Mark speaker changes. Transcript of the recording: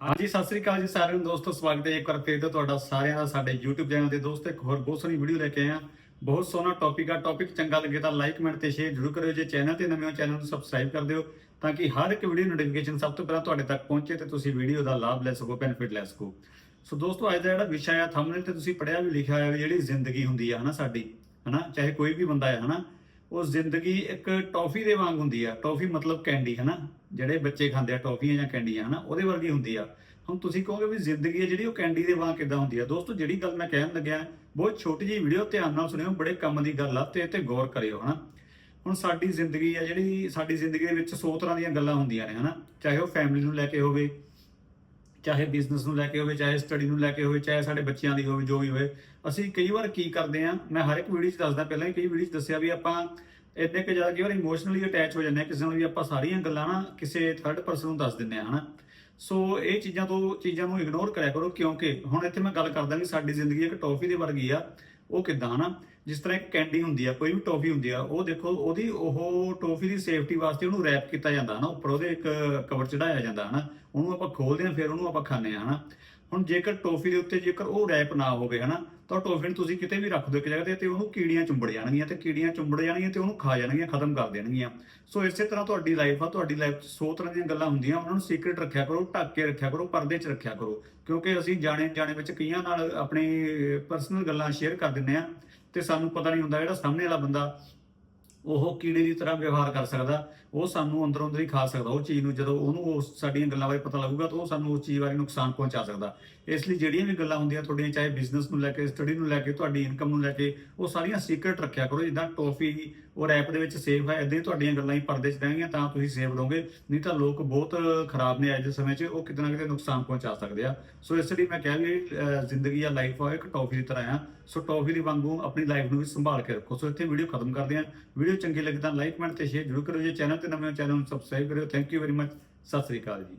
Speaker 1: ਹਾਂਜੀ, ਸਤਿ ਸ੍ਰੀ ਅਕਾਲ ਜੀ ਸਾਰਿਆਂ ਨੂੰ ਦੋਸਤੋ, ਸਵਾਗਤ ਹੈ ਇੱਕ ਵਾਰ ਫਿਰ ਤੋਂ ਤੁਹਾਡਾ ਸਾਰਿਆਂ ਦਾ, ਸਾਡੇ YouTube ਚੈਨਲ ਤੇ। ਦੋਸਤੋ, ਇੱਕ ਹੋਰ ਬਹੁਤ ਸੋਹਣੀ ਵੀਡੀਓ ਲੈ ਕੇ ਆਏ ਹਾਂ। ਬਹੁਤ ਸੋਹਣਾ ਟੌਪਿਕ ਆ ਟੌਪਿਕ ਚੰਗਾ ਲੱਗੇ ਤਾਂ ਲਾਈਕ ਕਮੈਂਟ ਤੇ ਸ਼ੇਅਰ ਜ਼ਰੂਰ ਕਰਿਓ। ਜੇ ਚੈਨਲ ਤੇ ਨਵੇਂ ਹੋ ਚੈਨਲ ਨੂੰ ਸਬਸਕ੍ਰਾਈਬ ਕਰ ਦਿਓ ਤਾਂ ਕਿ ਹਰ ਇੱਕ ਵੀਡੀਓ ਨੋਟੀਫਿਕੇਸ਼ਨ ਸਭ ਤੋਂ ਪਹਿਲਾਂ ਤੁਹਾਡੇ ਤੱਕ ਪਹੁੰਚੇ ਤੇ ਤੁਸੀਂ ਵੀਡੀਓ ਦਾ ਲਾਭ ਲੈ ਸਕੋ ਬੈਨੀਫਿਟ ਲੈ ਸਕੋ। ਸੋ ਦੋਸਤੋ, ਅੱਜ ਦਾ ਜਿਹੜਾ ਵਿਸ਼ਾ ਆ ਥੰਬਨੇਲ ਤੇ ਤੁਸੀਂ ਪੜਿਆ ਵੀ ਲਿਖਿਆ ਹੋਇਆ ਵੀ ਜਿਹੜੀ ਜ਼ਿੰਦਗੀ ਹੁੰਦੀ ਆ, ਹਨਾ ਸਾਡੀ, ਹਨਾ? ਚਾਹੇ ਕੋਈ ਵੀ ਬੰਦਾ ਹੈ ਹਨਾ? ਉਹ ਜ਼ਿੰਦਗੀ ਇੱਕ ਟੌਫੀ ਦੇ ਵਾਂਗ ਹੁੰਦੀ ਆ। ਟੌਫੀ ਮਤਲਬ ਕੈਂਡੀ ਹੈ ਨਾ ਜਿਹੜੇ ਬੱਚੇ ਖਾਂਦੇ ਆ ਟੌਫੀਆਂ ਜਾਂ ਕੈਂਡੀਆਂ, ਹਨਾ? ਉਹਦੇ ਵਰਗੀ ਹੁੰਦੀ ਆ। ਹੁਣ ਤੁਸੀਂ ਕਹੋਗੇ ਵੀ ਜ਼ਿੰਦਗੀ ਹੈ ਜਿਹੜੀ ਉਹ ਕੈਂਡੀ ਦੇ ਵਾਂਗ ਕਿਦਾਂ ਹੁੰਦੀ ਆ? ਦੋਸਤੋ, ਜਿਹੜੀ ਗੱਲ ਮੈਂ ਕਹਿਣ ਲੱਗਿਆ, ਬਹੁਤ ਛੋਟੀ ਜਿਹੀ ਵੀਡੀਓ ਧਿਆਨ ਨਾਲ ਸੁਣਿਓ, ਬੜੇ ਕੰਮ ਦੀ ਗੱਲ ਆ ਤੇ ਤੇ ਗੌਰ ਕਰਿਓ, ਹਨਾ? ਹੁਣ ਸਾਡੀ ਜ਼ਿੰਦਗੀ ਆ ਜਿਹੜੀ, ਸਾਡੀ ਜ਼ਿੰਦਗੀ ਦੇ ਵਿੱਚ ਸੌ ਤਰ੍ਹਾਂ ਦੀਆਂ ਗੱਲਾਂ ਹੁੰਦੀਆਂ ਨੇ, ਹਨਾ? ਚਾਹੇ ਉਹ ਫੈਮਿਲੀ ਨੂੰ ਲੈ ਕੇ ਹੋਵੇ ਚਾਹੇ ਬਿਜ਼ਨਸ ਨੂੰ ਲੈ ਕੇ ਹੋਵੇ, ਚਾਹੇ ਸਟੱਡੀ ਨੂੰ ਲੈ ਕੇ ਹੋਵੇ, ਚਾਹੇ ਸਾਡੇ ਬੱਚਿਆਂ ਦੀ ਹੋਵੇ, ਜੋ ਵੀ ਹੋਵੇ, ਅਸੀਂ ਕਈ ਵਾਰ ਕੀ ਕਰਦੇ ਆ ਮੈਂ ਹਰ ਇੱਕ ਵੀਡੀਓ 'ਚ ਦੱਸਦਾ ਪਹਿਲਾਂ ਹੀ, ਕਈ ਵੀਡੀਓ 'ਚ ਦੱਸਿਆ ਵੀ ਆਪਾਂ ਇੰਨੇ ਕਿ ਜ਼ਿਆਦਾ ਕਈ ਵਾਰ ਇਮੋਸ਼ਨਲੀ ਅਟੈਚ ਹੋ ਜਾਂਦੇ ਆ ਕਿਸੇ ਨਾਲ ਵੀ ਆਪਾਂ ਸਾਰੀਆਂ ਗੱਲਾਂ ਨਾ ਕਿਸੇ ਥਰਡ ਪਰਸਨ ਨੂੰ ਦੱਸ ਦਿੰਦੇ ਆ ਹਨਾ। ਸੋ ਇਹ ਚੀਜ਼ਾਂ ਤੋਂ, ਚੀਜ਼ਾਂ ਨੂੰ ਇਗਨੋਰ ਕਰਿਆ ਕਰੋ, ਕਿਉਂਕਿ ਹੁਣ ਇੱਥੇ ਮੈਂ ਗੱਲ ਕਰਦਾ ਵੀ ਸਾਡੀ ਜ਼ਿੰਦਗੀ ਇੱਕ ਟੌਫੀ ਦੇ ਵਰਗੀ ਆ, ਉਹ ਕਿਦਾਂ, ਹਨਾ। ਜਿਸ ਤਰ੍ਹਾਂ ਇੱਕ ਕੈਂਡੀ ਹੁੰਦੀ ਆ, ਕੋਈ ਵੀ ਟੌਫੀ ਹੁੰਦੀ ਆ, ਉਹ ਦੇਖੋ ਉਹਦੀ ਉਹ ਟੌਫੀ ਦੀ ਸੇਫਟੀ ਵਾਸਤੇ ਉਹਨੂੰ ਰੈਪ ਕੀਤਾ ਜਾਂਦਾ ਹਨਾ, ਉੱਪਰ ਉਹਦੇ ਇੱਕ ਕਵਰ ਚੜਾਇਆ ਜਾਂਦਾ ਹਨਾ, ਉਹਨੂੰ ਆਪਾਂ ਖੋਲਦੇ ਆ ਫਿਰ ਉਹਨੂੰ ਆਪਾਂ ਖਾਂਦੇ ਆ ਹਨਾ। ਹੁਣ ਜੇਕਰ ਟੌਫੀ ਦੇ ਉੱਤੇ ਜੇਕਰ ਉਹ ਰੈਪ ਨਾ ਹੋਵੇ ਹਨਾ, ਤਾਂ ਟੌਫੀ ਨੂੰ ਤੁਸੀਂ ਕਿਤੇ ਵੀ ਰੱਖ ਦਿਓ ਇੱਕ ਜਗ੍ਹਾ ਤੇ ਤੇ ਉਹਨੂੰ ਕੀੜੀਆਂ ਚੁੰਬੜ ਜਾਣਗੀਆਂ ਤੇ ਕੀੜੀਆਂ ਚੁੰਬੜ ਜਾਣਗੀਆਂ ਤੇ ਉਹਨੂੰ ਖਾ ਜਾਣਗੀਆਂ, ਖਤਮ ਕਰ ਦੇਣਗੀਆਂ। ਸੋ ਇਸੇ ਤਰ੍ਹਾਂ ਤੁਹਾਡੀ ਲਾਈਫ ਆ, ਤੁਹਾਡੀ ਲਾਈਫ 'ਚ 100 ਤਰ੍ਹਾਂ ਦੀਆਂ ਗੱਲਾਂ ਹੁੰਦੀਆਂ, ਉਹਨਾਂ ਨੂੰ ਸੀਕ੍ਰੀਟ ਰੱਖਿਆ ਕਰੋ, ਢੱਕ ਕੇ ਰੱਖਿਆ ਕਰੋ, ਪਰਦੇ 'ਚ ਰੱਖਿਆ ਕਰੋ। ਕਿਉਂਕਿ ਅਸੀਂ ਜਾਣੇ ਜਾਣੇ ਵਿੱਚ ਕਈਆਂ ਨਾਲ ਆਪਣੀ ਪਰਸਨਲ ਗੱਲਾਂ ਸ਼ੇਅਰ ਕਰ ਦਿੰਦੇ ਆ ਤੇ ਸਾਨੂੰ ਪਤਾ ਨਹੀਂ ਹੁੰਦਾ ਜਿਹੜਾ ਸਾਹਮਣੇ ਵਾਲਾ ਬੰਦਾ ਉਹ ਕੀੜੇ ਦੀ ਤਰ੍ਹਾਂ ਵਿਵਹਾਰ ਕਰ ਸਕਦਾ, ਉਹ ਸਾਨੂੰ ਅੰਦਰੋਂ ਅੰਦਰ ਹੀ ਖਾ ਸਕਦਾ, ਉਹ ਚੀਜ਼ ਨੂੰ ਜਦੋਂ ਉਹਨੂੰ ਉਸ ਸਾਡੀਆਂ ਗੱਲਾਂ ਬਾਰੇ ਪਤਾ ਲੱਗੂਗਾ ਤਾਂ ਉਹ ਸਾਨੂੰ ਉਸ ਚੀਜ਼ ਬਾਰੇ ਨੁਕਸਾਨ ਪਹੁੰਚਾ ਸਕਦਾ। ਇਸ ਲਈ ਜਿਹੜੀਆਂ ਵੀ ਗੱਲਾਂ ਹੁੰਦੀਆਂ ਤੁਹਾਡੀਆਂ, ਚਾਹੇ ਬਿਜ਼ਨਸ ਨੂੰ ਲੈ ਕੇ ਸਟੱਡੀ ਨੂੰ ਲੈ ਕੇ, ਤੁਹਾਡੀ ਇਨਕਮ ਨੂੰ ਲੈ ਕੇ, ਉਹ ਸਾਰੀਆਂ ਸੀਕ੍ਰੀਟ ਰੱਖਿਆ ਕਰੋ। ਜਿੱਦਾਂ ਟੋਫੀ ਔਰ ਰੈਪ ਦੇ ਵਿੱਚ ਸੇਫ ਹੈ ਇਦਾਂ ਹੀ ਤੁਹਾਡੀਆਂ ਗੱਲਾਂ ਹੀ ਪਰਦੇ 'ਚ ਰਹਿਣਗੀਆਂ, ਤਾਂ ਤੁਸੀਂ ਸੇਫ ਰਹੋਗੇ। ਨਹੀਂ ਤਾਂ ਲੋਕ ਬਹੁਤ ਖਰਾਬ ਨੇ ਅੱਜ ਦੇ ਸਮੇਂ 'ਚ, ਉਹ ਕਿਤੇ ਨਾ ਕਿਤੇ ਨੁਕਸਾਨ ਪਹੁੰਚਾ ਸਕਦੇ ਆ। ਸੋ ਇਸ ਲਈ ਮੈਂ ਕਹਿ ਵੀ ਜ਼ਿੰਦਗੀ ਆ ਲਾਈਫ ਆ ਇੱਕ ਟੋਫੀ ਦੀ ਤਰ੍ਹਾਂ ਆ। ਸੋ ਟੋਫੀ ਦੀ ਵਾਂਗੂ ਆਪਣੀ ਲਾਈਫ ਨੂੰ ਵੀ ਸੰਭਾਲ ਕੇ ਰੱਖੋ। ਸੋ ਇੱਥੇ ਵੀਡੀਓ ਖਤਮ ਕਰਦੇ ਆ ਵੀਡੀਓ ਚੰਗੀ ਲੱਗੇ ਤਾਂ ਲਾਈਕ, ਕਮੈਂਟ ਤੇ ਸ਼ੇਅਰ ਜ਼ਰੂਰ ਕਰਿਓ ਜੇ। ਚੈਨਲ ਤੇ ਨਵੇਂ ਹੋ, ਚੈਨਲ ਨੂੰ ਸਬਸਕ੍ਰਾਈਬ ਕਰਿਓ। Thank you very much Sat Sri ਅਕਾਲ ਜੀ।